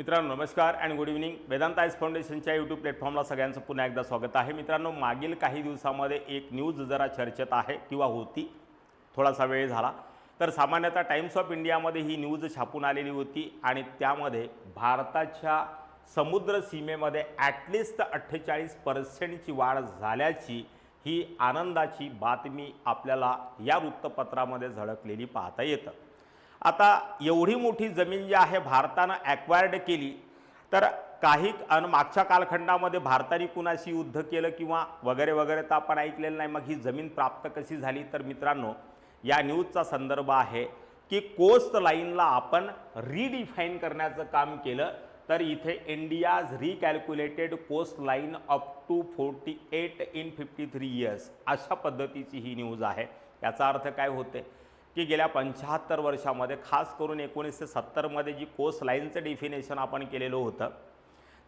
मित्रांनो नमस्कार and good evening Vedanta IAS फाउंडेशनच्या यूट्यूब प्लॅटफॉर्मला सगळ्यांचं पुन्हा एकदा स्वागत आहे. मित्रांनो मागील काही दिवसामध्ये एक न्यूज जरा चर्चेत आहे किंवा होती. थोडासा वेळ झाला. तर सामान्यतः टाइम्स ऑफ इंडियामध्ये ही न्यूज छापून आलेली होती आणि त्यामध्ये भारताच्या समुद्र सीमेमध्ये ॲटलिस्ट अठ्ठेचाळीस पर्सेंटची वाढ झाल्याची ही आनंदाची बातमी आपल्याला या वृत्तपत्रामध्ये झळकलेली पाहता येतं. आता एवढी मोठी जमीन जी आहे भारतानं ॲक्वायर्ड केली तर काही अन मागच्या कालखंडामध्ये भारताने कुणाशी युद्ध केलं किंवा वगैरे वगैरे तर आपण ऐकलेलं नाही. मग ही जमीन प्राप्त कशी झाली? तर मित्रांनो या न्यूजचा संदर्भ आहे की कोस्ट लाईनला आपण रिडिफाईन करण्याचं काम केलं. तर इथे India's recalculated coast line up to forty eight in fifty three years अशा पद्धतीची ही न्यूज आहे. याचा अर्थ काय होते? की गेल्या पंच्याहत्तर वर्षामध्ये खास करून एकोणीसशे सत्तरमध्ये जी कोस्ट लाईनचं डेफिनेशन आपण केलेलं होतं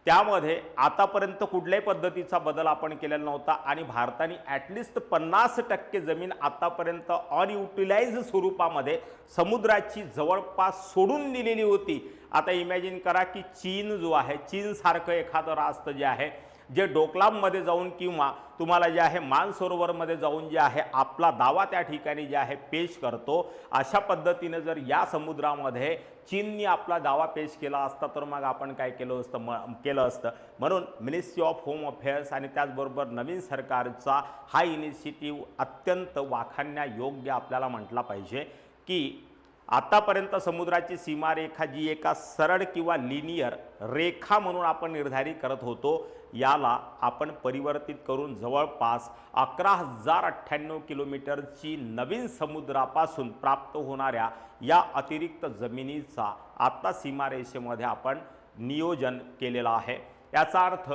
त्यामध्ये आतापर्यंत कुठल्याही पद्धतीचा बदल आपण केलेला नव्हता आणि भारताने ॲटलिस्ट पन्नास टक्के जमीन आतापर्यंत अनयुटिलाइज स्वरूपामध्ये समुद्राची जवळपास सोडून दिलेली होती. आता इमॅजिन करा की चीन जो आहे चीनसारखं एखादं राष्ट्र जे आहे जे डोकलाममध्ये जाऊन किंवा तुम्हाला जे आहे मानसरोवरमध्ये जाऊन जे आहे आपला दावा त्या ठिकाणी जे आहे पेश करतो अशा पद्धतीनं जर या समुद्रामध्ये चीननी आपला दावा पेश केला असता तर मग आपण काय केलं असतं? म केलं असतं. म्हणून मिनिस्ट्री ऑफ होम अफेअर्स आणि त्याचबरोबर नवीन सरकारचा हा इनिशिएटिव्ह अत्यंत वाखाणण्यायोग्य आपल्याला म्हटला पाहिजे की आतापर्यंत समुद्राची सीमारेखा जी एका सरळ किंवा लिनियर रेखा म्हणून आपण निर्धारित करत होतो याला आपण परिवर्तित करून जवळपास अकरा हजार अठ्ठ्याण्णव किलोमीटरची नवीन समुद्रापासून प्राप्त होणाऱ्या या अतिरिक्त जमिनीचा आत्ता सीमारेषेमध्ये आपण नियोजन केलेलं आहे. याचा अर्थ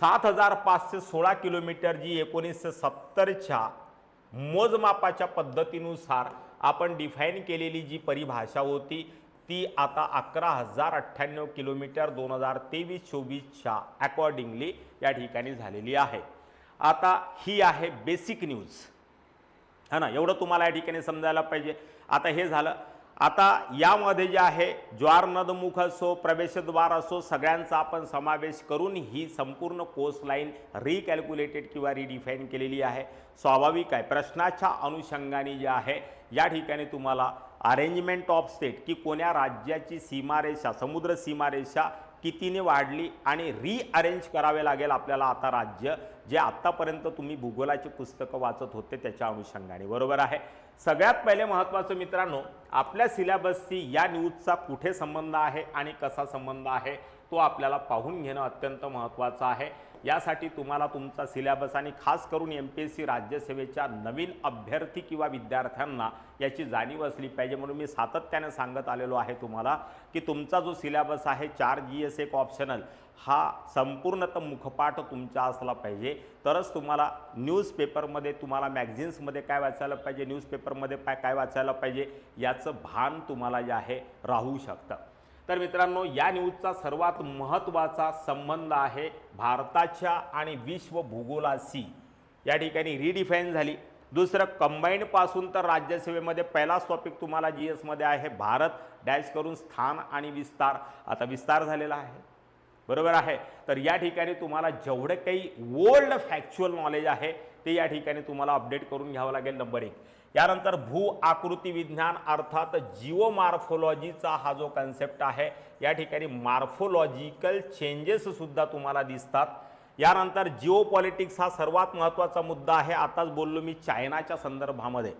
सात हजार पाचशे सोळा किलोमीटर जी एकोणीसशे सत्तरच्या मोजमापाच्या पद्धतीनुसार आपण डिफाईन केलेली जी परिभाषा होती ती आता अकरा हजार अठ्ठ्याण्णव किलोमीटर दोन हजार तेवीस चोवीसच्या अकॉर्डिंगली या ठिकाणी झालेली आहे. आता ही आहे बेसिक न्यूज है ना एवढं तुम्हाला या ठिकाणी समजायला पाहिजे. आता हे झालं आता यामध्ये जे आहे ज्वार नदमुख असो प्रवेशद्वार असो सगळ्यांचा आपण समावेश करून ही संपूर्ण कोर्स लाईन रिकॅल्क्युलेटेड किंवा रिडिफाईन केलेली आहे. स्वाभाविक आहे. प्रश्नाच्या अनुषंगाने जे आहे या ठिकाणी तुम्हाला अरेंजमेंट ऑफ स्टेट की कोण्या राज्याची सीमारेषा समुद्र सीमारेषा कितीने वाढली आणि रिअरेंज करावे लागेल आपल्याला आता राज्य जे आत्तापर्यंत तुम्ही भूगोलाची पुस्तकं वाचत होते त्याच्या अनुषंगाने. बरोबर आहे? सगळ्यात पहिले महत्त्वाचं मित्रांनो आपल्या सिलेबसशी या न्यूजचा कुठे संबंध आहे आणि कसा संबंध आहे तो आपल्याला पाहून घेणं अत्यंत महत्त्वाचं आहे. यासाठी तुम्हाला तुमचा सिलेबस आणि खास करून एम पी एस सी राज्यसेवेच्या नवीन अभ्यर्थी किंवा विद्यार्थ्यांना याची जाणीव असली पाहिजे म्हणून मी सातत्याने सांगत आलेलो आहे तुम्हाला की तुमचा जो सिलेबस आहे चार जी एस एक ऑप्शनल हा संपूर्णतः मुखपाठ तुमचा असला पाहिजे. तरच तुम्हाला न्यूजपेपरमध्ये तुम्हाला मॅगझिन्समध्ये काय वाचायला पाहिजे न्यूजपेपरमध्ये काय काय वाचायला पाहिजे याचं भान तुम्हाला जे आहे राहू शकतं. तर मित्रांनो या न्यूजचा सर्वात महत्त्वाचा संबंध आहे भारताच्या आणि विश्व भूगोलाशी या ठिकाणी रिडिफाईन झाली. दुसरं कंबाईंडपासून तर राज्यसेवेमध्ये पहिलाच टॉपिक तुम्हाला जी एसमध्ये आहे. भारत डॅश करून स्थान आणि विस्तार. आता विस्तार झालेला आहे. बरोबर आहे? तर या ठिकाणी तुम्हाला जेवढं काही ओल्ड फॅक्च्युअल नॉलेज आहे ते या ठिकाणी तुम्हाला अपडेट करून घ्यावं लागेल. नंबर एक. यानंतर भू आकृती विज्ञान अर्थात जिओमार्फोलॉजीचा हा जो कन्सेप्ट आहे या ठिकाणी मार्फोलॉजिकल चेंजेससुद्धा तुम्हाला दिसतात. यानंतर जिओ पॉलिटिक्स हा सर्वात महत्त्वाचा मुद्दा आहे. आताच बोललो मी चायनाच्या संदर्भामध्ये.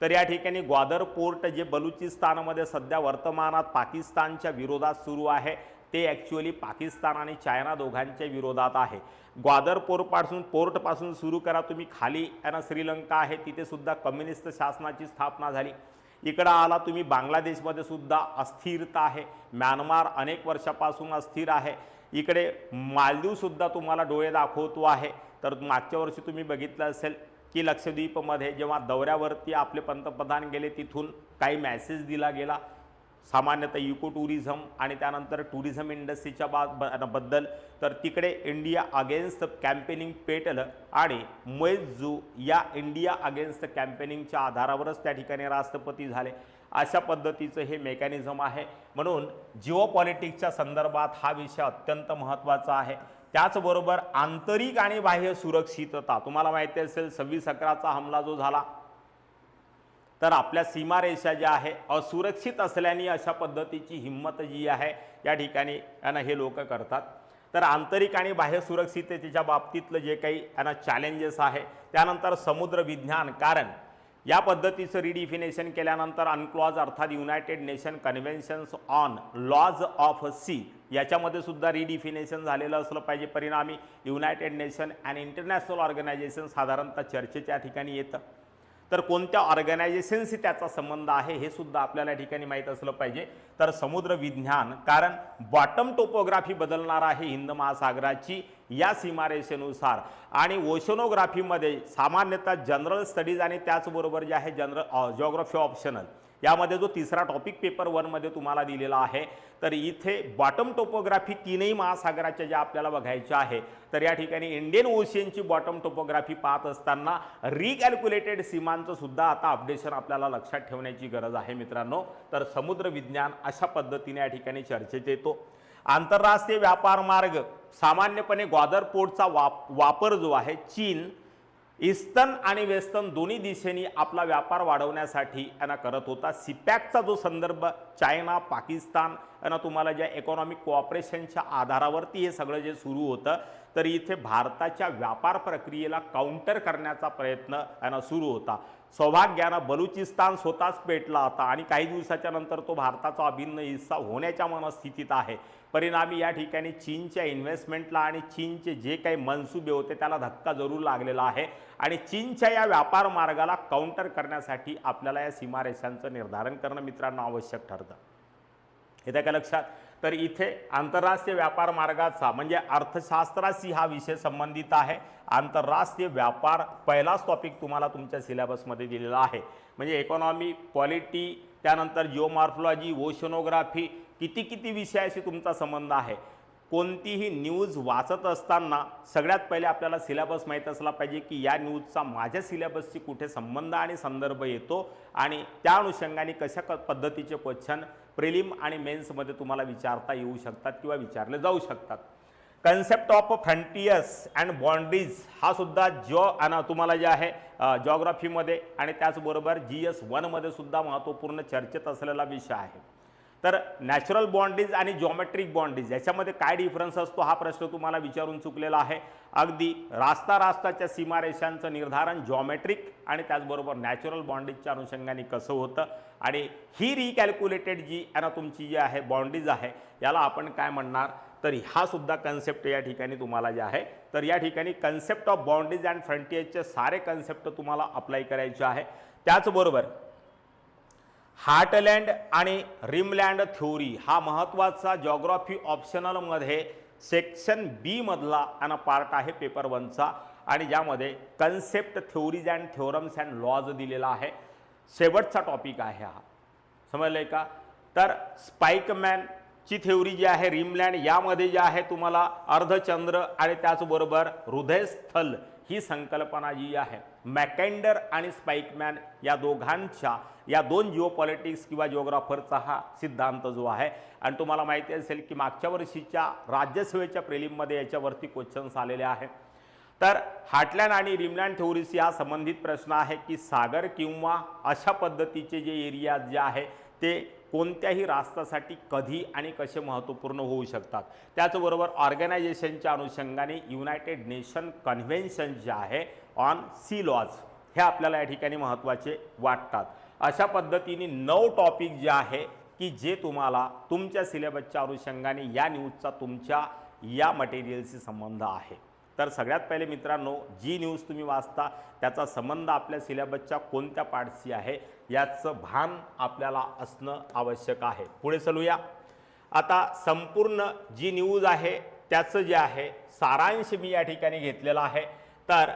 तर या ठिकाणी ग्वादर पोर्ट जे बलुचिस्तानमध्ये सध्या वर्तमानात पाकिस्तानच्या विरोधात सुरू आहे. ते ॲक्च्युअली पाकिस्तान आणि चायना दोघांच्या विरोधात आहे. ग्वादर पोर्टपासून पोर्टपासून सुरू करा तुम्ही. खाली यांना श्रीलंका आहे तिथेसुद्धा कम्युनिस्ट शासनाची स्थापना झाली. इकडं आला तुम्ही बांगलादेशमध्ये सुद्धा अस्थिरता आहे. म्यानमार अनेक वर्षापासून अस्थिर आहे. इकडे मालदीवसुद्धा तुम्हाला डोळे दाखवतो आहे. तर मागच्या वर्षी तुम्ही बघितलं असेल की लक्षद्वीपमध्ये जेव्हा दौऱ्यावरती आपले पंतप्रधान गेले तिथून काही मॅसेज दिला गेला. सामान्यतः इको टुरिझम आणि त्यानंतर टुरिझम इंडस्ट्रीच्या बा ब- बद्दल तर तिकडे इंडिया अगेन्स्ट कॅम्पेनिंग पेटलं आणि मोएजू या इंडिया अगेन्स्ट कॅम्पेनिंगच्या आधारावरच त्या ठिकाणी राष्ट्रपती झाले. अशा पद्धतीचं हे मेकॅनिझम आहे. म्हणून जिओ पॉलिटिक्सच्या संदर्भात हा विषय अत्यंत महत्त्वाचा आहे. त्याचबरोबर आंतरिक आणि बाह्य सुरक्षितता तुम्हाला माहिती असेल सव्वीस अकराचा हमला जो झाला तर आपल्या सीमारेषा ज्या आहे असुरक्षित असल्याने अशा पद्धतीची हिंमत जी आहे या ठिकाणी यांना हे लोक करतात. तर आंतरिक आणि बाह्य सुरक्षिततेच्या बाबतीतलं जे काही यांना चॅलेंजेस आहे त्यानंतर समुद्र विज्ञान. कारण या पद्धतीचं रिडिफिनेशन केल्यानंतर अनक्लॉज अर्थात United Nation conventions on laws of sea याच्यामध्ये सुद्धा रिडिफिनेशन झालेलं असलं पाहिजे. परिणामी United Nation and international organization साधारणतः चर्चेच्या ठिकाणी येतं. तर कोणत्या ऑर्गनायझेशनशी त्याचा संबंध आहे हे सुद्धा आपल्याला या ठिकाणी माहीत असलं पाहिजे. तर समुद्र विज्ञान कारण बॉटम टोपोग्राफी बदलणार आहे हिंद महासागराची या सीमारेषेनुसार. आणि ओशनोग्राफीमध्ये सामान्यतः जनरल स्टडीज आणि त्याचबरोबर जे आहे जनरल जॉग्रफी ऑप्शनल यामध्ये जो तिसरा टॉपिक पेपर वनमध्ये तुम्हाला दिलेला आहे तर इथे बॉटम टोपोग्राफी तीनही महासागराच्या ज्या आपल्याला बघायच्या आहे तर या ठिकाणी इंडियन ओशियनची बॉटम टोपोग्राफी पाहत असताना रिकॅल्क्युलेटेड सीमांचं सुद्धा आता अपडेशन आपल्याला लक्षात ठेवण्याची गरज आहे मित्रांनो. तर समुद्र विज्ञान अशा पद्धतीने या ठिकाणी चर्चेत येतो. आंतरराष्ट्रीय व्यापार मार्ग सामान्यपणे ग्वादर पोर्टचा वाप वापर जो आहे चीन इस्तन आणि वेस्टर्न दोन्ही दिशेने आपला व्यापार वाढवण्यासाठी यांना करत होता. सिपॅकचा जो संदर्भ चायना पाकिस्तान यांना तुम्हाला ज्या इकॉनॉमिक कोऑपरेशनच्या आधारावरती हे सगळं जे सुरू होतं तर इथे भारताच्या व्यापार प्रक्रियेला काउंटर करण्याचा प्रयत्न यांना सुरू होता. सौभाग्यानं बलुचिस्तान स्वतःच पेटला होता आणि काही दिवसाच्या नंतर तो भारताचा अभिन्न हिस्सा होण्याच्या मनस्थितीत आहे. परिणामी या ठिकाणी चीनच्या इन्व्हेस्टमेंटला आणि चीनचे जे काही मनसुबे होते त्याला धक्का जरूर लागलेला आहे आणि चीनच्या या व्यापार मार्गाला काउंटर करण्यासाठी आपल्याला या सीमारेषांचं निर्धारण करणं मित्रांनो आवश्यक ठरतं. येत्या का लक्षात? तर इथे आंतरराष्ट्रीय व्यापार मार्गाचा म्हणजे अर्थशास्त्राशी हा विषय संबंधित आहे. आंतरराष्ट्रीय व्यापार पहिलाच टॉपिक तुम्हाला तुमच्या सिलेबसमध्ये दिलेला आहे. म्हणजे इकॉनॉमी पॉलिटी त्यानंतर जिओमॉर्फॉलॉजी ओशनोग्राफी किती किती विषयाशी तुमचा संबंध आहे? कोणतीही न्यूज वाचत असताना सगळ्यात पहिले आपल्याला सिलेबस माहीत असला पाहिजे की या न्यूजचा माझ्या सिलेबसशी कुठे संबंध आणि संदर्भ येतो आणि त्या अनुषंगाने कशा क पद्धतीचे क्वेश्चन प्रिलिम आणि मेन्समध्ये तुम्हाला विचारता येऊ शकतात किंवा विचारले जाऊ शकतात. Concept of frontiers and boundaries हा सुद्धा जो आणि तुम्हाला जे आहे जॉग्राफीमध्ये आणि त्याचबरोबर जी एस वनमध्ये सुद्धा महत्त्वपूर्ण चर्चेत असलेला विषय आहे. तर नॅचरल बॉन्डेज आणि जॉमेट्रिक बॉन्डेज याच्यामध्ये काय डिफरन्स असतो हा प्रश्न तुम्हाला विचारून चुकलेला आहे. अगदी रास्ता रास्ताच्या सीमारेषांचं निर्धारण जॉमेट्रिक आणि त्याचबरोबर नॅचरल बॉन्डेजच्या अनुषंगाने कसं होतं आणि ही रिकॅल्क्युलेटेड जी आहे ना तुमची जी आहे बॉन्डेज आहे याला आपण काय म्हणणार? तर हा सुद्धा कन्सेप्ट या ठिकाणी तुम्हाला जे आहे तर या ठिकाणी कन्सेप्ट ऑफ बाउंड्रीज अँड फ्रंटियरचे सारे कन्सेप्ट तुम्हाला अप्लाय करायचे आहे. त्याचबरोबर हार्टलँड आणि रिमलँड थ्योरी हा महत्त्वाचा जॉग्रॉफी ऑप्शनलमध्ये सेक्शन बीमधला आणि पार्ट आहे पेपर वनचा आणि ज्यामध्ये concept theories and theorems and laws दिलेला आहे. शेवटचा टॉपिक आहे हा. समजलं का? तर स्पाईकमॅनची थेवरी जी आहे रिमलँड यामध्ये जे आहे तुम्हाला अर्धचंद्र आणि त्याचबरोबर हृदयस्थल ही संकल्पना जी आहे मॅकेंडर आणि स्पाईकमॅन या दोघांच्या या दोन जिओ पॉलिटिक्स किंवा जिओग्राफरचा हा सिद्धांत जो आहे. आणि तुम्हाला माहिती असेल की मागच्या वर्षीच्या राज्यसेवेच्या प्रेलिममध्ये याच्यावरती क्वेश्चन्स आलेले आहे तर हार्टलँड आणि रिमलँड थेओरीशी हा संबंधित प्रश्न आहे की सागर किंवा अशा पद्धतीचे जे एरिया जे आहे ते कोणत्याही राष्ट्रासाठी कधी आणि कसे महत्त्वपूर्ण होऊ शकतात. त्याचबरोबर ऑर्गनायझेशनच्या अनुषंगाने युनायटेड नेशन कन्व्हेन्शन जे आहे ऑन सी लॉज हे आपल्याला या ठिकाणी महत्त्वाचे वाटतात. अशा पद्धतीने नऊ टॉपिक जे आहे की जे तुम्हाला तुमच्या सिलेबसच्या अनुषंगाने या न्यूजचा तुमच्या या मटेरियलशी संबंध आहे. तर सगळ्यात पहिले मित्रांनो जी न्यूज तुम्ही वाचता त्याचा संबंध आपल्या सिलेबसच्या कोणत्या पार्टशी आहे याचं भान आपल्याला असणं आवश्यक आहे. पुढे चलूया. आता संपूर्ण जी न्यूज आहे त्याचं जे आहे सारांश मी या ठिकाणी घेतलेला आहे. तर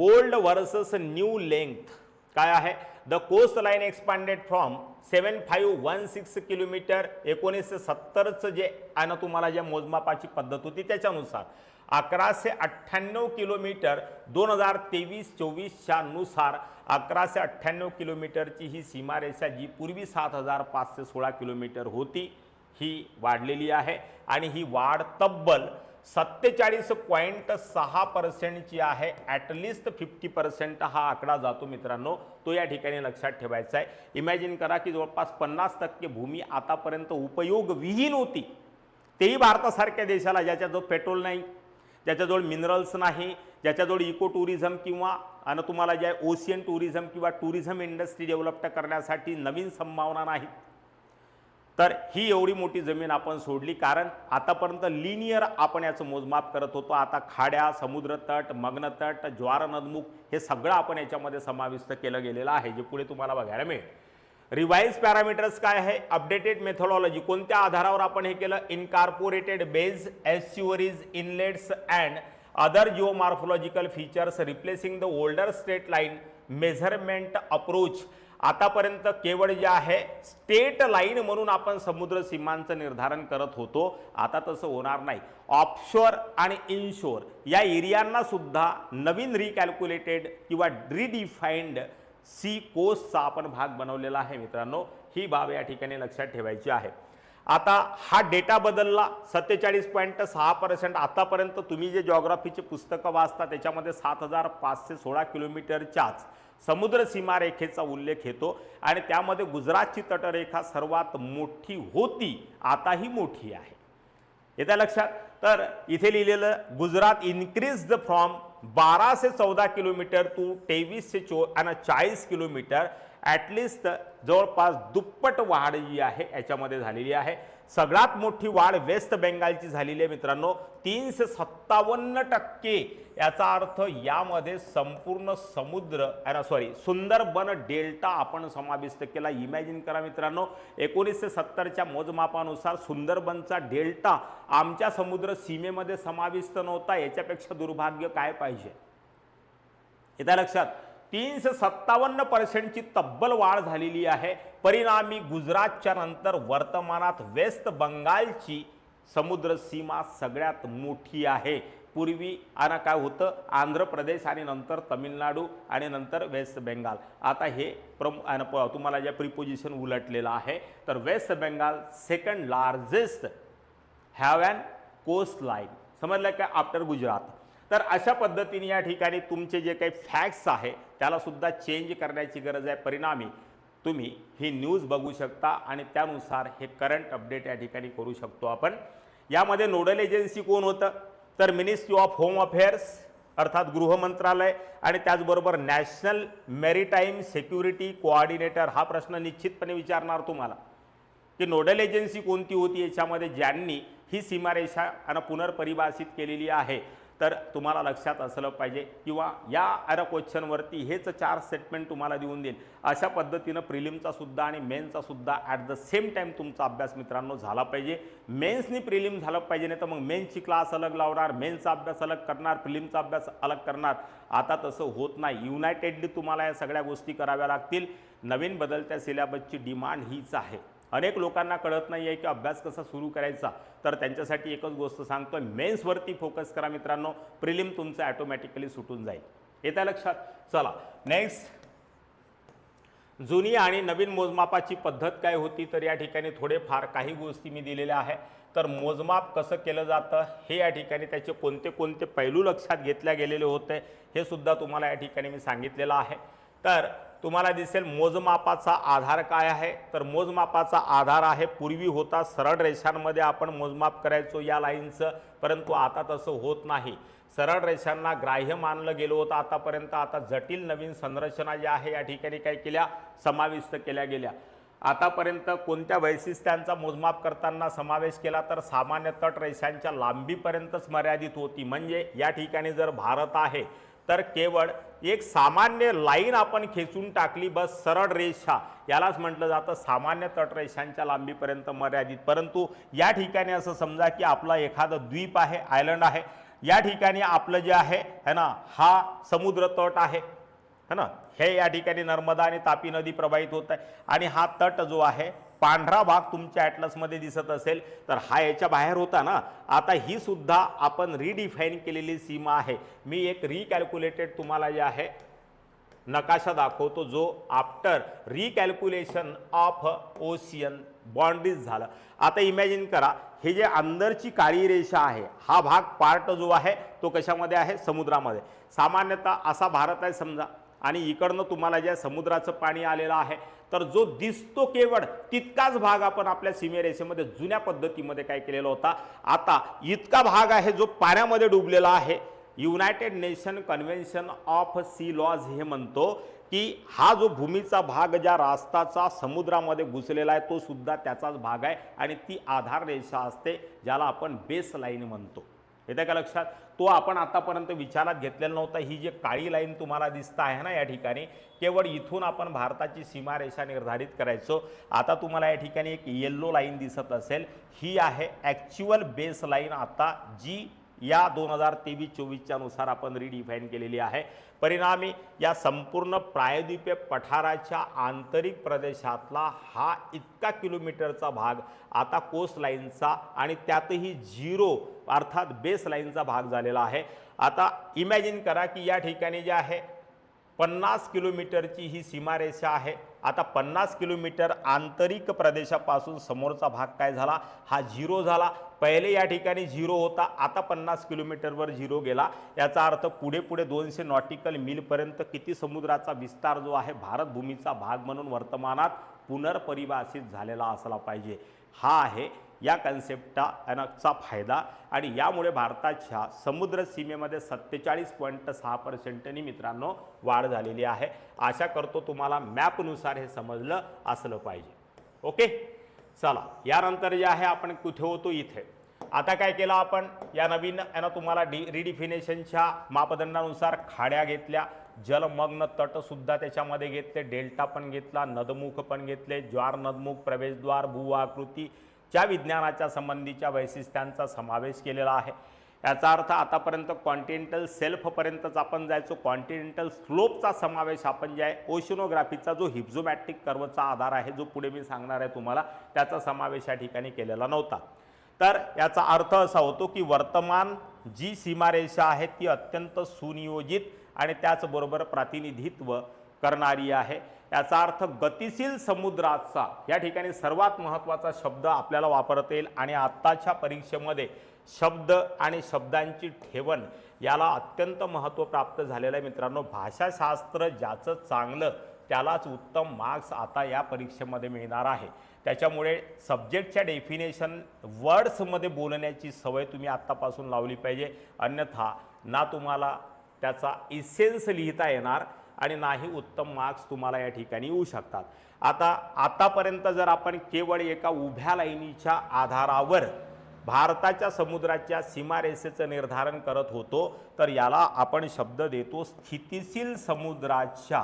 ओल्ड वर्सेस न्यू लेंथ काय आहे? The coast line expanded from seven five one six kilometre एकोणीसशे सत्तरचं जे आहे ना तुम्हाला ज्या मोजमापाची पद्धत होती त्याच्यानुसार अकराशे अठ्ठ्याण्णव किलोमीटर दोन हजार तेवीस चोवीसच्या नुसार अकराशे अठ्ठ्याण्णव किलोमीटरची ही सीमारेषा जी पूर्वी सात हजार पाचशे सोळा किलोमीटर होती ही वाढलेली आहे. आणि ही वाढ तब्बल सत्तेचाळीस पॉईंट सहा पर्सेंटची आहे. ॲटलिस्ट फिफ्टी पर्सेंट हा आकडा जातो मित्रांनो. तो या ठिकाणी लक्षात ठेवायचा आहे. इमॅजिन करा की जवळपास पन्नास टक्के भूमी आतापर्यंत उपयोगविहीन होती. तेही भारतासारख्या देशाला ज्याच्याजवळ पेट्रोल नाही ज्याच्याजवळ मिनरल्स नाही ज्याच्याजवळ इको टुरिझम किंवा आणि तुम्हाला जे ओशियन टुरिझम किंवा टुरिझम इंडस्ट्री डेव्हलप करण्यासाठी नवीन संभावना नाहीत. तर ही एवढी मोठी जमीन आपण सोडली कारण आतापर्यंत लिनियर आपण याचं मोजमाप करत होतो. आता खाड्या समुद्रतट मग्नतट ज्वार नदमुख हे सगळं आपण याच्यामध्ये समाविष्ट केलं गेलेलं आहे जे पुढे तुम्हाला बघायला मिळेल. रिवाईज पॅरामीटर्स काय आहे? अपडेटेड मेथोडॉलॉजी कोणत्या आधारावर आपण हे केलं? Incorporated bays estuaries inlets and other geomorphological features replacing the older state line measurement approach आतापर्यंत केवळ जे आहे स्टेट लाईन म्हणून आपण समुद्र सीमांचं निर्धारण करत होतो. आता तसं होणार नाही. ऑफशोअर आणि इनशोअर या एरियांना सुद्धा नवीन रिकॅल्क्युलेटेड किंवा रिडिफाईंड सी कोस्टचा आपण भाग बनवलेला आहे मित्रांनो. ही बाब या ठिकाणी लक्षात ठेवायची आहे. आता हा डेटा बदलला सत्तेचाळीस पॉईंट सहा पर्सेंट आतापर्यंत तुम्ही जे जॉग्राफीचे पुस्तकं वाचता त्याच्यामध्ये सात हजार पाचशे सोळा किलोमीटरच्याच समुद्र सीमारेखेचा उल्लेख येतो आणि त्यामध्ये गुजरातची तटरेखा सर्वात मोठी होती आताही मोठी आहे. येत्या लक्षात? तर इथे लिहिलेलं गुजरात इन्क्रीज द फ्रॉम बाराशे चौदा किलोमीटर टू तेवीसशे चो आणि चाळीस किलोमीटर. ॲटलिस्ट जवळपास दुप्पट वाढ जी आहे याच्यामध्ये झालेली आहे. सगळ्यात मोठी वाढ वेस्ट बेंगालची झालेली आहे मित्रांनो. तीनशे सत्तावन्न टक्के याचा अर्थ यामध्ये संपूर्ण समुद्र सॉरी सुंदरबन डेल्टा आपण समाविष्ट केला. इमॅजिन करा मित्रांनो एकोणीसशे सत्तरच्या मोजमापानुसार सुंदरबनचा डेल्टा आमच्या समुद्र सीमेमध्ये समाविष्ट नव्हता. याच्यापेक्षा दुर्भाग्य काय पाहिजे? येत्या लक्षात? तीनशे सत्तावन्न पर्सेंटची तब्बल वाढ झालेली आहे. परिणामी गुजरातच्या नंतर वर्तमानात वेस्ट बंगालची समुद्र सीमा सगळ्यात मोठी आहे. पूर्वी आणि काय होतं? आंध्र प्रदेश आणि नंतर तमिळनाडू आणि नंतर वेस्ट बेंगाल. आता हे प्रम आणि प- तुम्हाला जे प्रिपोजिशन उलटलेलं आहे तर West Bengal second largest have and coast line समजलं का? आफ्टर गुजरात. तर अशा पद्धतीने या ठिकाणी तुमचे जे काही फॅक्ट्स आहे त्यालासुद्धा चेंज करण्याची गरज आहे. परिणामी तुम्ही ही न्यूज बघू शकता आणि त्यानुसार हे करंट अपडेट या ठिकाणी करू शकतो आपण. यामध्ये नोडल एजन्सी कोण होतं? तर मिनिस्ट्री ऑफ होम अफेअर्स अर्थात गृह मंत्रालय आणि त्याचबरोबर नॅशनल मेरीटाईम सेक्युरिटी कोऑर्डिनेटर हा प्रश्न निश्चितपणे विचारणार तुम्हाला. की नोडल एजन्सी कोणती होती? याच्यामध्ये ज्यांनी ही सीमारेषा आणि पुनर्परिभाषित केलेली आहे. तर तुम्हाला लक्षात असलं पाहिजे. किंवा या अर क्वेश्चनवरती हेच चार स्टेटमेंट तुम्हाला देऊन देईल अशा पद्धतीनं प्रिलिमचा सुद्धा आणि मेन्सचा सुद्धा ॲट द सेम टाईम तुमचा अभ्यास मित्रांनो झाला पाहिजे. मेन्सनी प्रिलिम झालं पाहिजे नाही तर मग मेन्सची क्लास अलग लावणार मेन्सचा अभ्यास अलग करणार प्रिलिमचा अभ्यास अलग करणार. आता तसं होत नाही. युनायटेडली तुम्हाला या सगळ्या गोष्टी कराव्या लागतील. नवीन बदलत्या सिलेबसची डिमांड हीच आहे. अनेक लोकांना कळत नाही आहे की अभ्यास कसा सुरू करायचा. तर त्यांच्यासाठी एकच गोष्ट सांगतो आहे मेन्सवरती फोकस करा मित्रांनो प्रिलिम तुमचं ॲटोमॅटिकली सुटून जाईल. येत्या लक्षात? चला नेक्स्ट जुनी आणि नवीन मोजमापाची पद्धत काय होती? तर या ठिकाणी थोडेफार काही गोष्टी मी दिलेल्या आहे. तर मोजमाप कसं केलं जातं? हे या ठिकाणी त्याचे कोणते कोणते पैलू लक्षात घेतल्या गेलेले होते? हे सुद्धा तुम्हाला या ठिकाणी मी सांगितलेलं आहे. तर तुम्हाला दिसेल मोजमापाचा आधार काय आहे? तर मोजमापाचा आधार आहे पूर्वी होता सरळ रेषांमध्ये आपण मोजमाप करायचो या लाईनचं परंतु आता तसं होत नाही. सरळ रेषांना ग्राह्य मानलं गेलं होतं आतापर्यंत. आता जटिल नवीन संरचना ज्या आहे या ठिकाणी काय केल्या? समाविष्ट केल्या गेल्या. आतापर्यंत कोणत्या वैशिष्ट्यांचा मोजमाप करताना समावेश केला? तर सामान्य तट रेषांच्या लांबीपर्यंतच मर्यादित होती. म्हणजे या ठिकाणी जर भारत आहे तर केवळ एक सामान्य लाईन आपण खेचून टाकली बस सरळ रेषा. यालाच म्हटलं जातं सामान्य तटरेषांच्या लांबीपर्यंत मर्यादित. परंतु या ठिकाणी असं समजा की आपला एखादं द्वीप आहे आयलंड आहे. या ठिकाणी आपलं जे आहे है ना हा समुद्र तट आहे. है ना हे या ठिकाणी नर्मदा आणि तापी नदी प्रवाहित होत आहे. आणि हा तट जो आहे पांढरा भाग तुमच्या ॲटलसमध्ये दिसत असेल तर हा याच्या बाहेर होता ना. आता ही सुद्धा आपण रिडिफाईन केलेली सीमा आहे. मी एक रिकॅल्क्युलेटेड तुम्हाला जे आहे. नकाशा दाखवतो जो after recalculation of ocean boundaries झालं. आता इमॅजिन करा हे जे अंदरची काळी रेषा आहे हा भाग पार्ट जो आहे तो कशामध्ये आहे? समुद्रामध्ये. सामान्यतः असा भारत आहे समजा आणि इकडनं तुम्हाला ज्या समुद्राचं पाणी आलेलं आहे तर जो दिसतो केवळ तितकाच भाग आपण आपल्या सीमेरेषेमध्ये जुन्या पद्धतीमध्ये काय केलेला होता. आता इतका भाग आहे जो पाण्यामध्ये डुबलेला आहे. United Nation convention of sea laws हे म्हणतो की हा जो भूमीचा भाग ज्या रास्ताचा समुद्रामध्ये घुसलेला आहे तो सुद्धा त्याचाच भाग आहे आणि ती आधार रेषा असते ज्याला आपण बेस लाईन म्हणतो. येते का लक्षात? तो आपण आतापर्यंत विचारात घेतलेला नव्हता. ही जी काळी लाईन तुम्हाला दिसत आहे ना या ठिकाणी केवळ इथून आपण भारताची सीमारेषा निर्धारित करायचो. आता तुम्हाला या ठिकाणी एक येल्लो लाईन दिसत असेल. ही आहे ॲक्च्युअल बेस लाईन आता जी या दोन हजार तेवीस चोवीसच्या नुसार आपण रिडिफाईन केलेली आहे. परिणामी या संपूर्ण प्रायद्वीपीय पठाराच्या आंतरिक प्रदेशातला हा इतका किलोमीटरचा भाग आता कोस्ट लाईनचा आणि त्यातही झिरो अर्थात बेस लाईनचा भाग झालेला आहे. आता इमॅजिन करा की या ठिकाणी जे आहे पन्नास किलोमीटरची ही सीमारेषा आहे. आता पन्नास किलोमीटर आंतरिक प्रदेशापासून समोरचा भाग काय झाला? हा झिरो झाला. पहिले या ठिकाणी झिरो होता आता पन्नास किलोमीटरवर झिरो गेला. याचा अर्थ पुढे पुढे दोनशे नॉटिकल मिलपर्यंत किती समुद्राचा विस्तार जो आहे भारत भूमीचा भाग म्हणून वर्तमानात पुनर्परिभाषित झालेला असला पाहिजे. हा आहे या कन्सेप्टचा फायदा आणि यामुळे भारताच्या समुद्र सीमेमध्ये सत्तेचाळीस पॉईंट सहा पर्सेंटनी मित्रांनो वाढ झालेली आहे. आशा करतो तुम्हाला मॅपनुसार हे समजलं असलं पाहिजे. ओके चला यानंतर जे आहे आपण कुठे होतो इथे. आता काय केलं आपण? या नवीन यानं तुम्हाला डी रिडिफिनेशनच्या मापदंडानुसार खाड्या घेतल्या जलमग्न तटसुद्धा त्याच्यामध्ये घेतले डेल्टा पण घेतला नदमुख पण घेतले ज्वार नदमुख प्रवेशद्वार भूआकृती ज्या विज्ञानाच्या संबंधीच्या वैशिष्ट्यांचा समावेश केलेला आहे. याचा अर्थ आतापर्यंत कॉन्टिनेंटल सेल्फपर्यंतच आपण जायचो. कॉन्टिनेंटल स्लोपचा समावेश आपण जे आहे ओशनोग्राफीचा जो हिप्झोमॅटिक कर्वचा आधार आहे जो पुढे मी सांगणार आहे तुम्हाला त्याचा समावेश या ठिकाणी केलेला नव्हता. तर याचा अर्थ असा होतो की वर्तमान जी सीमारेषा आहे ती अत्यंत सुनियोजित आणि त्याचबरोबर प्रातिनिधित्व करणारी आहे. याचा अर्थ गतिशील समुद्राचा या ठिकाणी सर्वात महत्त्वाचा शब्द आपल्याला वापरता येईल आणि आत्ताच्या परीक्षेमध्ये शब्द आणि शब्दांची ठेवण याला अत्यंत महत्त्व प्राप्त झालेलं आहे मित्रांनो. भाषाशास्त्र ज्याचं चांगलं त्यालाच उत्तम मार्क्स आता या परीक्षेमध्ये मिळणार आहे. त्याच्यामुळे सब्जेक्टच्या डेफिनेशन वर्ड्समध्ये बोलण्याची सवय तुम्ही आत्तापासून लावली पाहिजे. अन्यथा ना तुम्हाला त्याचा इसेन्स लिहिता येणार आणि नाही उत्तम मार्क्स तुम्हाला या ठिकाणी येऊ शकतात. आता आतापर्यंत जर आपण केवळ एका उभ्या लाईनीच्या आधारावर भारताच्या समुद्राच्या सीमारेषेचं निर्धारण करत होतो तर याला आपण शब्द देतो स्थितिशील समुद्राच्या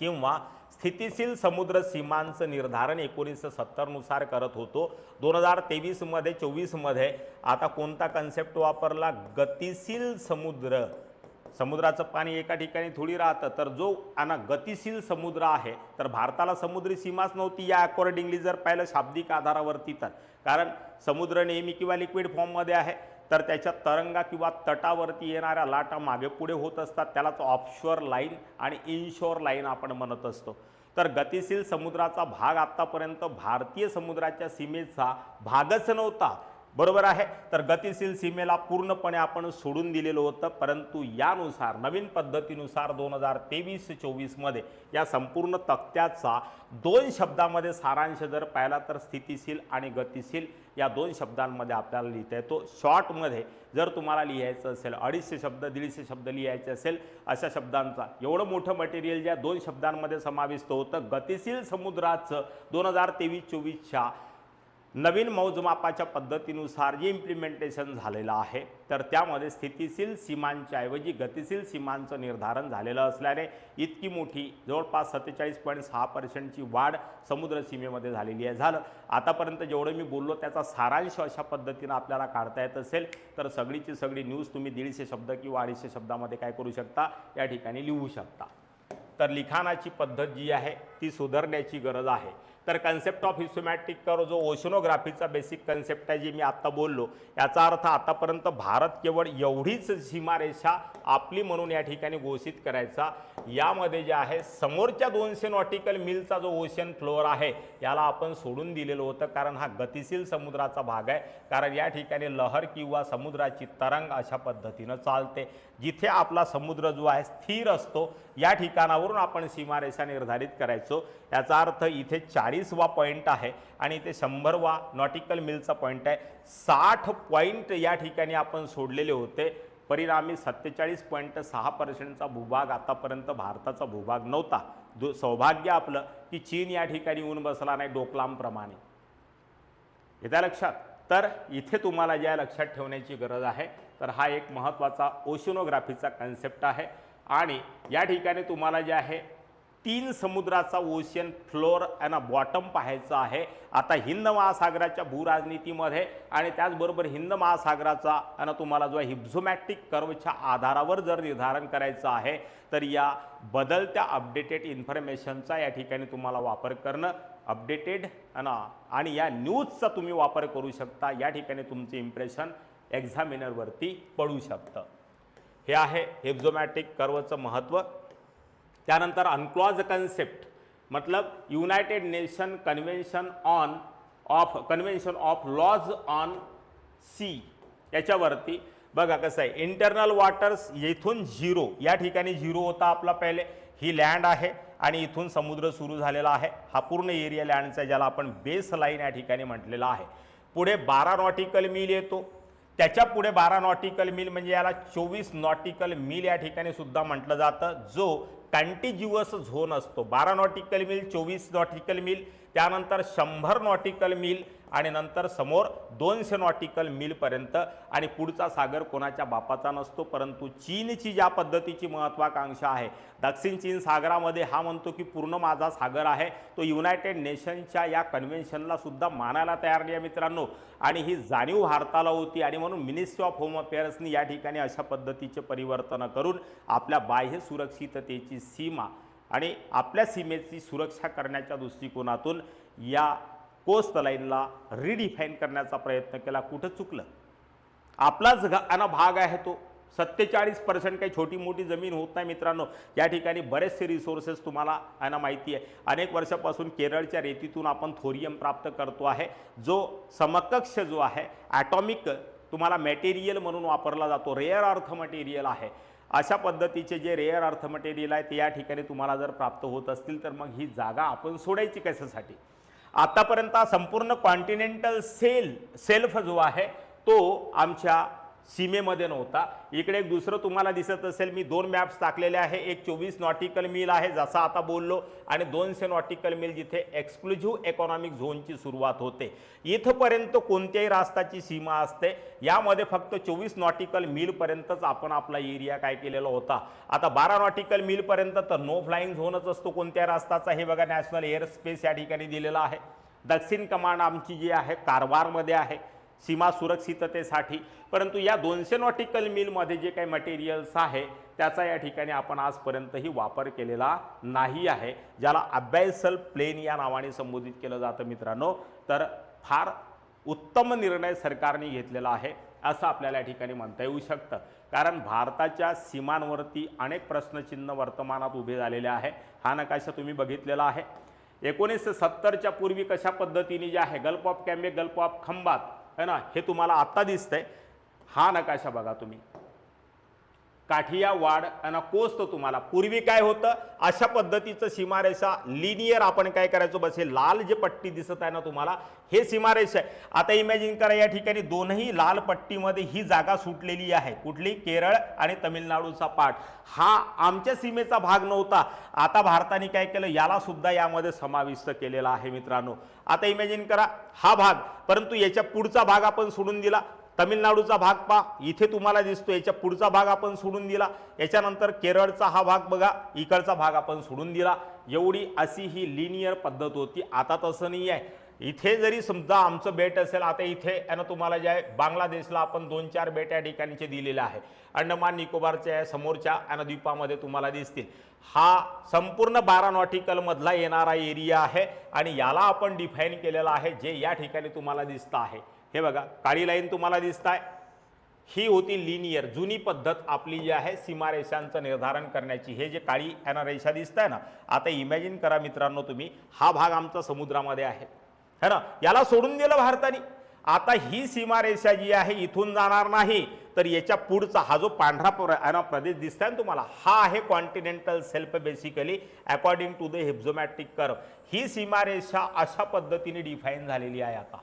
किंवा स्थितिशील समुद्र सीमांचं निर्धारण एकोणीसशे सत्तरनुसार करत होतो. दोन हजार तेवीसमध्ये चोवीसमध्ये आता कोणता कन्सेप्ट वापरला? गतिशील समुद्र. समुद्राचं पाणी एका ठिकाणी थोडी राहतं. तर जो आणि गतिशील समुद्र आहे तर भारताला समुद्री सीमाच नव्हती या अकॉर्डिंगली जर पाहिलं शाब्दिक आधारावरती तर. कारण समुद्र नेहमी किंवा लिक्विड फॉर्ममध्ये आहे तर त्याच्या तरंगा किंवा तटावरती येणाऱ्या लाटा मागे पुढे होत असतात. त्यालाच ऑफशोअर लाईन आणि इनशोअर लाईन आपण म्हणत असतो. तर गतिशील समुद्राचा भाग आत्तापर्यंत भारतीय समुद्राच्या सीमेचा भागच नव्हता. बरोबर आहे. तर गतिशील सीमेला पूर्णपणे आपण सोडून दिलेलं होतं. परंतु यानुसार नवीन पद्धतीनुसार दोन हजार तेवीस चोवीसमध्ये या संपूर्ण तक्त्याचा दोन शब्दामध्ये सारांश जर पाहिला तर स्थितिशील आणि गतिशील या दोन शब्दांमध्ये आपल्याला लिहिता येतो. शॉर्टमध्ये जर तुम्हाला लिहायचं असेल अडीचशे शब्द दीडशे शब्द लिहायचे असेल अशा शब्दांचा एवढं मोठं मटेरियल ज्या दोन शब्दांमध्ये समाविष्ट होतं गतिशील समुद्राचं दोन हजार तेवीस चोवीसच्या नवीन मौजमापाच्या पद्धतीनुसार जे इम्प्लिमेंटेशन झालेलं आहे तर त्यामध्ये स्थितिशील सीमांच्या ऐवजी गतिशील सीमांचं निर्धारण झालेलं असल्याने इतकी मोठी जवळपास सत्तेचाळीस पॉईंट सहा पर्सेंटची वाढ समुद्र सीमेमध्ये झालेली आहे. झालं. आतापर्यंत जेवढं मी बोललो त्याचा सारांश अशा पद्धतीनं आपल्याला काढता येत असेल तर सगळीची सगळी न्यूज तुम्ही दीडशे शब्द किंवा अडीचशे शब्दामध्ये काय करू शकता या ठिकाणी लिहू शकता. तर लिखाणाची पद्धत जी आहे ती सुधारण्याची गरज आहे. तर कन्सेप्ट ऑफ हिस्टोमॅटिक कर्व जो ओशनोग्राफीचा बेसिक कन्सेप्ट आहे जे मी आत्ता बोललो याचा अर्थ आतापर्यंत भारत केवळ एवढीच सीमारेषा आपली म्हणून या ठिकाणी घोषित करायचा. यामध्ये जे आहे समोरच्या दोनशे नॉटिकल मिलचा जो ओशन फ्लोअर आहे याला आपण सोडून दिलेलं होतं कारण हा गतिशील समुद्राचा भाग आहे. कारण या ठिकाणी लहर किंवा समुद्राची तरंग अशा पद्धतीनं चालते. जिथे आपला समुद्र जो आहे स्थिर असतो या ठिकाणावरून आपण सीमारेषा निर्धारित करायचो. याचा अर्थ इथे चाळीसवा पॉईंट आहे. आणि ते शंभरवा नॉटिकल मिलचा पॉईंट आहे. साठ पॉईंट या ठिकाणी आपण सोडलेले होते. परिणामी सत्तेचाळीस पॉईंट सहा पर्सेंटचा भूभाग आतापर्यंत भारताचा भूभाग नव्हता. दु सौभाग्य आपलं की चीन या ठिकाणी येऊन बसला नाही डोकलामप्रमाणे. येत्या लक्षात. तर इथे तुम्हाला ज्या लक्षात ठेवण्याची गरज आहे. तर हा एक महत्त्वाचा ओशनोग्राफीचा कन्सेप्ट आहे. आणि या ठिकाणी तुम्हाला जे आहे तीन समुद्राचा ओशियन फ्लोअर आणि बॉटम पाहायचं आहे. आता हिंद महासागराच्या भूराजनीतीमध्ये आणि त्याचबरोबर हिंद महासागराचा आणि तुम्हाला जो हिब्झोमॅटिक कर्वच्या आधारावर जर निर्धारण करायचं आहे तर या बदलत्या अपडेटेड इन्फॉर्मेशनचा या ठिकाणी तुम्हाला वापर करणं अपडेटेड आणि या न्यूजचा तुम्ही वापर करू शकता. या ठिकाणी तुमचे इम्प्रेशन एक्झामिनरवरती पडू शकतं. हे आहे हिब्झोमॅटिक कर्वचं महत्त्व त्यानंतर अनक्लॉज कन्सेप्ट मतलब United Nation convention on of convention of laws on sea याच्यावरती बघा कसं आहे. इंटरनल वॉटर्स येथून झिरो या ठिकाणी झिरो होता आपला पहिले. ही लँड आहे आणि इथून समुद्र सुरू झालेला आहे. हा पूर्ण एरिया लँडचा ज्याला आपण बेस लाईन या ठिकाणी म्हटलेला आहे. पुढे बारा नॉटिकल मिल येतो. त्याच्या पुढे बारा नॉटिकल मिल म्हणजे याला चोवीस नॉटिकल मिल या ठिकाणी सुद्धा म्हटलं जातं. जो कंटिज्युअस झोन असतो. बारा नॉटिकल मिल चोवीस नॉटिकल मिल त्यानंतर शंभर नॉटिकल मिल आणि नंतर समोर दोनशे नॉटिकल मिलपर्यंत आणि पुढचा सागर कोणाच्या बापाचा नसतो परंतु चीनची ज्या पद्धतीची महत्त्वाकांक्षा आहे दक्षिण चीन सागरामध्ये हा म्हणतो की पूर्ण माझा सागर आहे तो युनायटेड नेशनच्या या कन्व्हेन्शनला सुद्धा मानायला तयार नाही आहे मित्रांनो. आणि ही जाणीव भारताला होती आणि म्हणून मिनिस्ट्री ऑफ होम अफेअर्सनी या ठिकाणी अशा पद्धतीचे परिवर्तन करून आपल्या बाह्य सुरक्षिततेची सीमा आणि आपल्या सीमेची सुरक्षा करण्याच्या दृष्टिकोनातून या कोस्ट लाईनला रिडिफाईन करण्याचा प्रयत्न केला. कुठं चुकलं? आपलाच घ भाग आहे तो. सत्तेचाळीस पर्सेंट काही छोटी मोठी जमीन होत नाही मित्रांनो. या ठिकाणी बरेचसे रिसोर्सेस तुम्हाला यांना माहिती आहे. अनेक वर्षापासून केरळच्या रेतीतून आपण थोरियम प्राप्त करतो आहे. जो समकक्ष जो आहे ॲटॉमिक तुम्हाला मटेरियल म्हणून वापरला जातो. रेअर अर्थ मटेरियल आहे. अशा पद्धतीचे जे रेअर अर्थ मटेरियल आहे ते या ठिकाणी तुम्हाला जर प्राप्त होत असतील तर मग ही जागा आपण सोडायची कशासाठी? आतापर्यंत संपूर्ण कॉन्टिनेंटल सेल सेल्फ जो आहे तो आमच्या सीमेमध्ये नव्हता. इकडे एक दुसरं तुम्हाला दिसत असेल मी दोन मॅप्स टाकलेले आहे. एक चोवीस नॉटिकल मिल आहे जसा आता बोललो आणि दोनशे नॉटिकल मिल जिथे एक्सक्लुझिव्ह इकॉनॉमिक झोनची सुरुवात होते. इथपर्यंत कोणत्याही राष्ट्राची सीमा असते. यामध्ये फक्त चोवीस नॉटिकल मिलपर्यंतच आपण आपला एरिया काय केलेला होता. आता बारा नॉटिकल मिलपर्यंत तर नो फ्लाईंग झोनच असतो कोणत्या रास्ताचा हे बघा नॅशनल एअर स्पेस या ठिकाणी दिलेला आहे. दक्षिण कमांड आमची जी आहे कारवारमध्ये आहे. सीमा सुरक्षिततेसाठी. परंतु या दोनशे नॉटिकल मिलमध्ये जे काही मटेरियल्स आहे त्याचा या ठिकाणी आपण आजपर्यंतही वापर केलेला नाही आहे. ज्याला अभ्यासल प्लेन या नावाने संबोधित केलं जातं मित्रांनो. तर फार उत्तम निर्णय सरकारने घेतलेला आहे असं आपल्याला या ठिकाणी म्हणता येऊ शकतं. कारण भारताच्या सीमांवरती अनेक प्रश्नचिन्ह वर्तमानात उभे झालेले आहे. हा नकाशा तुम्ही बघितलेला आहे. एकोणीसशे सत्तरच्या पूर्वी कशा पद्धतीने जे आहे Gulf of Cambay Gulf of Khambhat है ना? हे तुम्हाला आत्ता दिसतंय. हा नकाशा बघा तुम्ही. काठिया वाड आणि कोस्त तुम्हाला. पूर्वी काय होतं? अशा पद्धतीचं सीमारेषा लिनियर आपण काय करायचो? बस हे लाल जे पट्टी दिसत आहे ना तुम्हाला हे सीमारेषा आहे. आता इमॅजिन करा या ठिकाणी दोनही लाल पट्टीमध्ये ही जागा सुटलेली आहे. कुठली? केरळ आणि तमिळनाडूचा पाठ. हा आमच्या सीमेचा भाग नव्हता. आता भारताने काय केलं? याला सुद्धा यामध्ये समाविष्ट केलेला आहे मित्रांनो. आता इमॅजिन करा हा भाग. परंतु याच्या पुढचा भाग आपण सोडून दिला. तमिळनाडूचा भाग पहा. इथे तुम्हाला दिसतो याच्या पुढचा भाग आपण सोडून दिला. याच्यानंतर केरळचा हा भाग बघा. इकडचा भाग आपण सोडून दिला. एवढी अशी ही लिनियर पद्धत होती. आता तसं नाही आहे. इथे जरी समजा आमचं बेट असेल आता इथे यानं तुम्हाला जे आहे बांगलादेशला आपण दोन चार बेट या ठिकाणचे दिलेले आहे. अंडमान निकोबारच्या समोरच्या आहे द्वीपामध्ये तुम्हाला दिसतील. हा संपूर्ण बारा नॉटिकलमधला येणारा एरिया आहे. आणि याला आपण डिफाईन केलेला आहे जे या ठिकाणी तुम्हाला दिसतं आहे. हे बघा काळी लाईन तुम्हाला दिसत आहे ही होती लिनियर जुनी पद्धत आपली जी आहे सीमारेषांचं निर्धारण करण्याची. हे जे काळी यांना रेषा दिसत आहे ना आता इमॅजिन करा मित्रांनो तुम्ही हा भाग आमचा समुद्रामध्ये आहे. है ना? याला सोडून दिलं भारताने. आता ही सीमारेषा जी आहे इथून जाणार नाही तर याच्या पुढचा हा जो पांढरा प्र प्रदेश दिसताय ना तुम्हाला हा आहे continental shelf basically according to the hypsometric curve ही सीमारेषा अशा पद्धतीने डिफाईन झालेली आहे आता.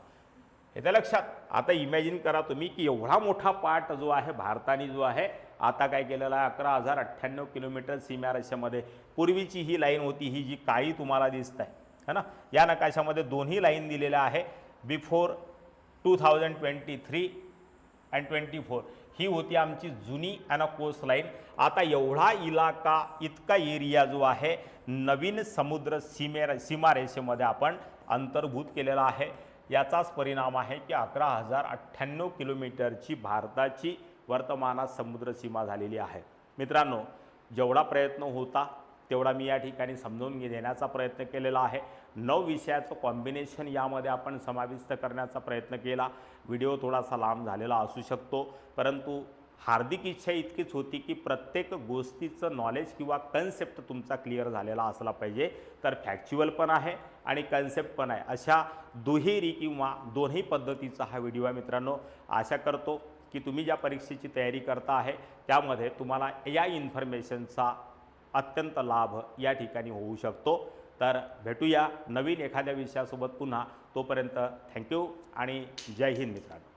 येतं लक्षात. आता इमॅजिन करा तुम्ही की एवढा मोठा पार्ट जो आहे भारताने जो आहे आता काय केलेला आहे? अकरा हजार अठ्ठ्याण्णव किलोमीटर सीमारेषेमध्ये पूर्वीची ही लाईन होती ही जी काळी तुम्हाला दिसत आहे. है ना? या नकाशामध्ये दोन्ही लाईन दिलेल्या आहे before two thousand twenty three and twenty four ही होती आमची जुनी अँड कोस्ट लाईन आता एवढा इलाका इतका एरिया जो आहे नवीन समुद्र सीमे सीमारेषेमध्ये आपण अंतर्भूत केलेला आहे. याचाच परिणाम आहे की अकरा हजार अठ्ठ्याण्णव किलोमीटरची भारताची वर्तमानात समुद्र सीमा झालेली आहे. मित्रांनो जेवढा प्रयत्न होता तेवढा मी या ठिकाणी समजून घेण्याचा प्रयत्न केलेला आहे. नऊ विषयाचं कॉम्बिनेशन यामध्ये आपण समाविष्ट करण्याचा प्रयत्न केला. व्हिडिओ थोडासा लांब झालेला असू शकतो परंतु हार्दिक इच्छा इतकीच होती की प्रत्येक गोष्टीचं नॉलेज किंवा कन्सेप्ट तुमचा क्लिअर झालेला असला पाहिजे. तर फॅक्च्युअल पण आहे आणि कन्सेप्ट पण आहे. अशा दुहेरी किंवा दोन्ही पद्धतीचा हा व्हिडिओ आहे मित्रांनो. आशा करतो की तुम्ही ज्या परीक्षेची तयारी करता आहे त्यामध्ये तुम्हाला या इन्फॉर्मेशनचा अत्यंत लाभ या ठिकाणी होऊ शकतो. तर भेटूया नवीन एखाद्या विषयासोबत पुन्हा. तोपर्यंत थँक्यू आणि जय हिंद मित्रांनो.